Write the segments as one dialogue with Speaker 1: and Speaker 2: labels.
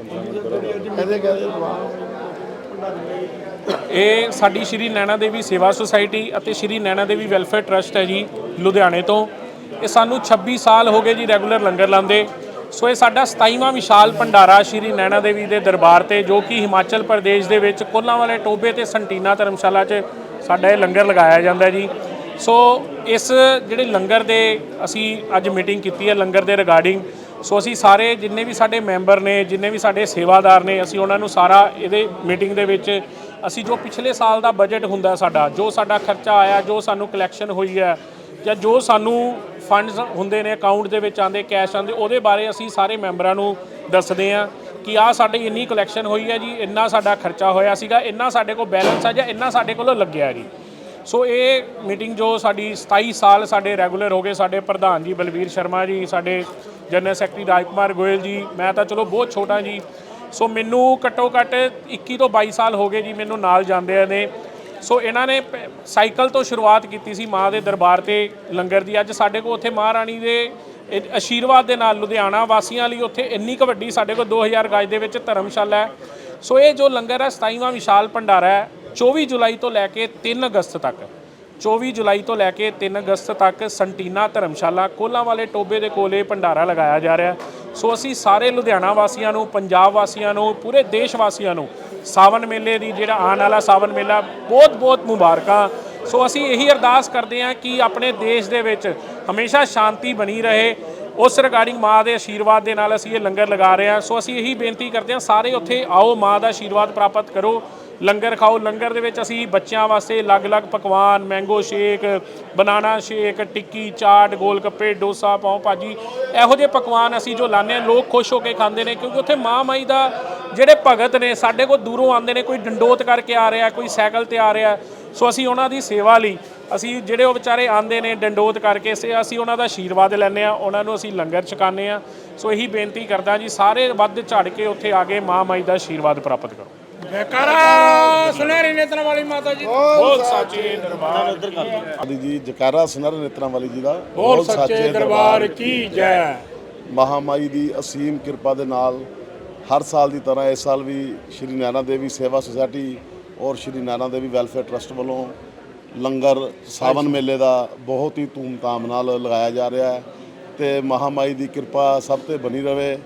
Speaker 1: ਕਹਦੇ ਕਹਦੇ
Speaker 2: ਇਹ ਸਾਡੀ ਸ਼੍ਰੀ ਨੈਣਾ ਦੇਵੀ ਸੇਵਾ ਸੁਸਾਇਟੀ ਅਤੇ ਸ਼੍ਰੀ ਨੈਣਾ ਦੇਵੀ ਵੈਲਫੇਅਰ ਟਰਸਟ ਹੈ ਜੀ, ਲੁਧਿਆਣੇ ਤੋਂ। ਇਹ ਸਾਨੂੰ 26 ਸਾਲ ਹੋ ਗਏ ਜੀ ਰੈਗੂਲਰ ਲੰਗਰ ਲਾਉਂਦੇ। ਸੋ ਇਹ ਸਾਡਾ 27ਵਾਂ ਵਿਸ਼ਾਲ ਭੰਡਾਰਾ ਸ਼੍ਰੀ ਨੈਣਾ ਦੇਵੀ ਦੇ ਦਰਬਾਰ ਤੇ, ਜੋ ਕਿ ਹਿਮਾਚਲ ਪ੍ਰਦੇਸ਼ ਦੇ ਵਿੱਚ ਕੋਲਾਂ ਵਾਲੇ ਟੋਬੇ ਤੇ ਸੰਟੀਨਾ ਧਰਮਸ਼ਾਲਾ 'ਚ ਸਾਡਾ ਇਹ ਲੰਗਰ ਲਗਾਇਆ ਜਾਂਦਾ ਜੀ। ਸੋ ਇਸ ਜਿਹੜੇ ਲੰਗਰ ਦੇ ਅਸੀਂ ਅੱਜ ਮੀਟਿੰਗ ਕੀਤੀ ਹੈ, ਲੰਗਰ ਦੇ ਰਿਗਾਰਡਿੰਗ ਸੋ ਅਸੀਂ ਸਾਰੇ ਜਿੰਨੇ ਵੀ ਸਾਡੇ ਮੈਂਬਰ ਨੇ, ਜਿੰਨੇ ਵੀ ਸਾਡੇ ਸੇਵਾਦਾਰ ਨੇ, ਅਸੀਂ ਉਹਨਾਂ ਨੂੰ ਸਾਰਾ ਇਹਦੇ ਮੀਟਿੰਗ ਦੇ ਵਿੱਚ ਅਸੀਂ ਜੋ ਪਿਛਲੇ ਸਾਲ ਦਾ ਬਜਟ ਹੁੰਦਾ ਸਾਡਾ, ਜੋ ਸਾਡਾ ਖਰਚਾ ਆਇਆ, ਜੋ ਸਾਨੂੰ ਕਲੈਕਸ਼ਨ ਹੋਈ ਹੈ ਜਾਂ ਜੋ ਸਾਨੂੰ ਫੰਡਸ ਹੁੰਦੇ ਨੇ ਅਕਾਊਂਟ ਦੇ ਵਿੱਚ ਆਉਂਦੇ ਕੈਸ਼ ਆਉਂਦੇ, ਉਹਦੇ ਬਾਰੇ ਅਸੀਂ ਸਾਰੇ ਮੈਂਬਰਾਂ ਨੂੰ ਦੱਸਦੇ ਹਾਂ ਕਿ ਆਹ ਸਾਡੀ ਇੰਨੀ ਕਲੈਕਸ਼ਨ ਹੋਈ ਹੈ ਜੀ, ਇੰਨਾ ਸਾਡਾ ਖਰਚਾ ਹੋਇਆ ਸੀਗਾ, ਇੰਨਾ ਸਾਡੇ ਕੋਲ ਬੈਲੈਂਸ ਆ ਜਾਂ ਇੰਨਾ ਸਾਡੇ ਕੋਲੋਂ ਲੱਗਿਆ ਜੀ। ਸੋ ਇਹ ਮੀਟਿੰਗ ਜੋ ਸਾਡੀ 27 ਸਾਲ ਸਾਡੇ ਰੈਗੂਲਰ ਹੋ ਗਏ, ਸਾਡੇ ਪ੍ਰਧਾਨ ਜੀ ਬਲਵੀਰ ਸ਼ਰਮਾ ਜੀ, ਸਾਡੇ ਜਨਰਲ ਸੈਕਟਰੀ ਰਾਜਕੁਮਾਰ ਗੋਇਲ ਜੀ, ਮੈਂ ਤਾਂ ਚਲੋ ਬਹੁਤ ਛੋਟਾ ਜੀ। ਸੋ ਮੈਨੂੰ ਘੱਟੋ ਘੱਟ 21 ਤੋਂ 22 ਸਾਲ ਹੋ ਗਏ ਜੀ ਮੈਨੂੰ ਨਾਲ ਜਾਂਦਿਆਂ ਨੇ। ਸੋ ਇਹਨਾਂ ਨੇ ਪ- ਸਾਈਕਲ ਤੋਂ ਸ਼ੁਰੂਆਤ ਕੀਤੀ ਸੀ ਮਾਂ ਦੇ ਦਰਬਾਰ ਤੇ ਲੰਗਰ ਦੀ। ਅੱਜ ਸਾਡੇ ਕੋਲ ਉੱਥੇ ਮਹਾਰਾਣੀ ਦੇ ਇਹ ਆਸ਼ੀਰਵਾਦ ਦੇ ਨਾਲ ਲੁਧਿਆਣਾ ਵਾਸੀਆਂ ਲਈ ਉੱਥੇ ਇੰਨੀ ਕੁ ਵੱਡੀ ਸਾਡੇ ਕੋਲ 2000 ਗਜ ਦੇ ਵਿੱਚ ਧਰਮਸ਼ਾਲਾ ਹੈ। ਸੋ ਇਹ ਜੋ ਲੰਗਰ ਹੈ 27ਵਾਂ ਵਿਸ਼ਾਲ ਭੰਡਾਰਾ ਹੈ 24 ਜੁਲਾਈ ਤੋਂ ਲੈ ਕੇ 3 ਅਗਸਤ ਤੱਕ। 24 ਜੁਲਾਈ ਤੋਂ ਲੈ ਕੇ 3 ਅਗਸਤ ਤੱਕ ਸੰਟੀਨਾ ਧਰਮਸ਼ਾਲਾ ਕੋਲਾਂ ਵਾਲੇ ਟੋਬੇ ਦੇ ਕੋਲੇ ਭੰਡਾਰਾ ਲਗਾਇਆ ਜਾ ਰਿਹਾ ਸੋ ਅਸੀਂ ਸਾਰੇ ਲੁਧਿਆਣਾ ਵਾਸੀਆਂ ਨੂੰ, ਪੰਜਾਬ ਵਾਸੀਆਂ ਨੂੰ, ਪੂਰੇ ਦੇਸ਼ ਵਾਸੀਆਂ ਨੂੰ ਸਾਵਨ ਮੇਲੇ ਦੀ ਜਿਹੜਾ ਆਉਣ ਵਾਲਾ ਸਾਵਨ ਮੇਲਾ ਬਹੁਤ ਬਹੁਤ ਮੁਬਾਰਕਾਂ। ਸੋ ਅਸੀਂ ਇਹੀ ਅਰਦਾਸ ਕਰਦੇ ਹਾਂ ਕਿ ਆਪਣੇ ਦੇਸ਼ ਦੇ ਵਿੱਚ ਹਮੇਸ਼ਾ ਸ਼ਾਂਤੀ ਬਣੀ ਰਹੇ। ਉਸ ਰਿਗਾਰਡਿੰਗ ਮਾਂ ਦੇ ਆਸ਼ੀਰਵਾਦ ਦੇ ਨਾਲ ਅਸੀਂ ਇਹ ਲੰਗਰ ਲਗਾ ਰਹੇ ਹਾਂ। ਸੋ ਅਸੀਂ ਇਹੀ ਬੇਨਤੀ ਕਰਦੇ ਹਾਂ, ਸਾਰੇ ਉੱਥੇ ਆਓ, ਮਾਂ ਦਾ ਆਸ਼ੀਰਵਾਦ ਪ੍ਰਾਪਤ ਕਰੋ। ਲੰਗਰ ਖਾਓ। ਲੰਗਰ ਦੇ ਵਿੱਚ ਅਸੀਂ ਬੱਚਿਆਂ ਵਾਸਤੇ ਅਲੱਗ-ਅਲੱਗ ਪਕਵਾਨ, ਮੈਂਗੋ ਸ਼ੇਕ, ਬਨਾਨਾ ਸ਼ੇਕ, ਟਿੱਕੀ, ਚਾਟ ਗੋਲ ਗੱਪੇ ਡੋਸਾ ਪਾਉ ਭਾਜੀ। ਇਹੋ ਜਿਹੇ ਪਕਵਾਨ ਅਸੀਂ ਜੋ ਲਾਉਂਦੇ ਹਾਂ, ਲੋਕ ਖੁਸ਼ ਹੋ ਕੇ ਖਾਂਦੇ ਨੇ ਕਿਉਂਕਿ ਉੱਥੇ ਮਾਂ ਮਾਈ ਦਾ ਜਿਹੜੇ ਭਗਤ ਨੇ, ਸਾਡੇ ਕੋਲ ਦੂਰੋਂ ਆਉਂਦੇ ਨੇ, ਕੋਈ ਡੰਡੋਤ ਕਰਕੇ ਆ ਰਿਹਾ, ਕੋਈ ਸਾਈਕਲ ਤੇ ਆ ਰਿਹਾ। ਸੋ ਅਸੀਂ ਉਹਨਾਂ ਦੀ ਸੇਵਾ ਲਈ ਅਸੀਂ ਜਿਹੜੇ ਉਹ ਵਿਚਾਰੇ ਆਉਂਦੇ ਨੇ ਡੰਡੋਤ ਕਰਕੇ ਸੇ ਅਸੀਂ ਉਹਨਾਂ ਦਾ ਆਸ਼ੀਰਵਾਦ ਲੈਂਦੇ ਆ ਉਹਨਾਂ ਨੂੰ ਅਸੀਂ ਲੰਗਰ ਛਕਾਉਂਦੇ ਆ ਸੋ ਇਹੀ ਬੇਨਤੀ ਕਰਦਾ ਜੀ ਸਾਰੇ ਵੱਧ ਝੜ ਕੇ ਉੱਥੇ ਆ ਕੇ ਮਾਂ ਮਾਈ ਦਾ ਆਸ਼ੀਰਵਾਦ ਪ੍ਰਾਪਤ ਕਰੋ।
Speaker 3: ਜੈਕਾਰਾ ਸੁਨਹਿਰੀ ਨੇਤਰਾਂ ਵਾਲੀ ਮਾਤਾ ਜੀ।
Speaker 2: ਬਹੁਤ ਸਾਚੇ ਦਰਬਾਰ।
Speaker 1: ਆਦੀ ਜੀ ਜਕਾਰਾ ਸੁਨਰ ਨੇਤਰਾਂ ਵਾਲੀ ਜੀ ਦਾ
Speaker 3: ਬੋਲ ਸੱਚੇ ਦਰਬਾਰ ਕੀ ਜੈ।
Speaker 1: ਮਹਾਮਾਈ ਦੀ ਅਸੀਮ ਕਿਰਪਾ ਦੇ ਨਾਲ ਹਰ ਸਾਲ ਦੀ ਤਰ੍ਹਾਂ ਇਸ ਸਾਲ ਵੀ ਸ਼੍ਰੀ ਨੈਣਾ ਦੇਵੀ ਸੇਵਾ ਸੁਸਾਇਟੀ ਔਰ ਸ਼੍ਰੀ ਨੈਣਾ ਦੇਵੀ ਵੈਲਫੇਅਰ ਟਰਸਟ ਵੱਲੋਂ ਲੰਗਰ ਸਾਵਨ ਮੇਲੇ ਦਾ ਬਹੁਤ ਹੀ ਧੂਮਧਾਮ ਨਾਲ ਲਗਾਇਆ ਜਾ ਰਿਹਾ ਹੈ ਤੇ ਮਹਾਮਾਈ ਦੀ ਕਿਰਪਾ ਸਭ ਤੇ ਬਣੀ ਰਵੇ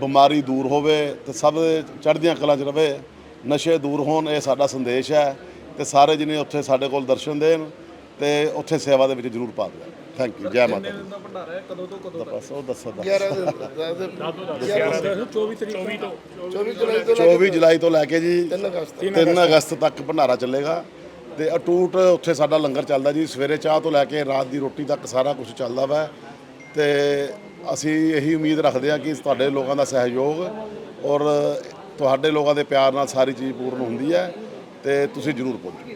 Speaker 1: ਬਿਮਾਰੀ ਦੂਰ ਹੋਵੇ ਤੇ ਸਭ ਦੇ ਚੜ੍ਹਦੀਆਂ ਕਲਾਂ 'ਚ ਰਵੇ ਨਸ਼ੇ ਦੂਰ ਹੋਣ ਇਹ ਸਾਡਾ ਸੰਦੇਸ਼ ਹੈ ਤੇ ਸਾਰੇ ਜਿਹਨੇ ਉੱਥੇ ਸਾਡੇ ਕੋਲ ਦਰਸ਼ਨ ਦੇਣ ਤੇ ਉੱਥੇ ਸੇਵਾ ਦੇ ਵਿੱਚ ਜ਼ਰੂਰ ਪਾ ਦੇਣ ਥੈਂਕ ਯੂ ਜੈ ਮਾਤਾ ਦੀ। ਭੰਡਾਰਾ ਹੈ? ਕਦੋਂ ਤੋਂ ਕਦੋਂ ਤੱਕ ਬਸ ਉਹ ਦੱਸੋ 24 ਜੁਲਾਈ ਤੋਂ ਲੈ ਕੇ ਜੀ 3 ਅਗਸਤ ਤੱਕ ਭੰਡਾਰਾ ਚੱਲੇਗਾ। ਤੇ ਅਟੂਟ ਉੱਥੇ ਸਾਡਾ ਲੰਗਰ ਚੱਲਦਾ ਜੀ। ਸਵੇਰੇ ਚਾਹ ਤੋਂ ਲੈ ਕੇ ਰਾਤ ਦੀ ਰੋਟੀ ਤੱਕ ਸਾਰਾ ਕੁਝ ਚੱਲਦਾ ਵਾ। ਤੇ ਅਸੀਂ ਇਹੀ ਉਮੀਦ ਰੱਖਦੇ ਹਾਂ ਕਿ ਤੁਹਾਡੇ ਲੋਕਾਂ ਦਾ ਸਹਿਯੋਗ ਔਰ ਤੁਹਾਡੇ ਲੋਕਾਂ ਦੇ ਪਿਆਰ ਨਾਲ ਸਾਰੀ ਚੀਜ਼ ਪੂਰਨ ਹੁੰਦੀ ਹੈ ਤੇ ਤੁਸੀਂ ਜ਼ਰੂਰ ਪਹੁੰਚੋ।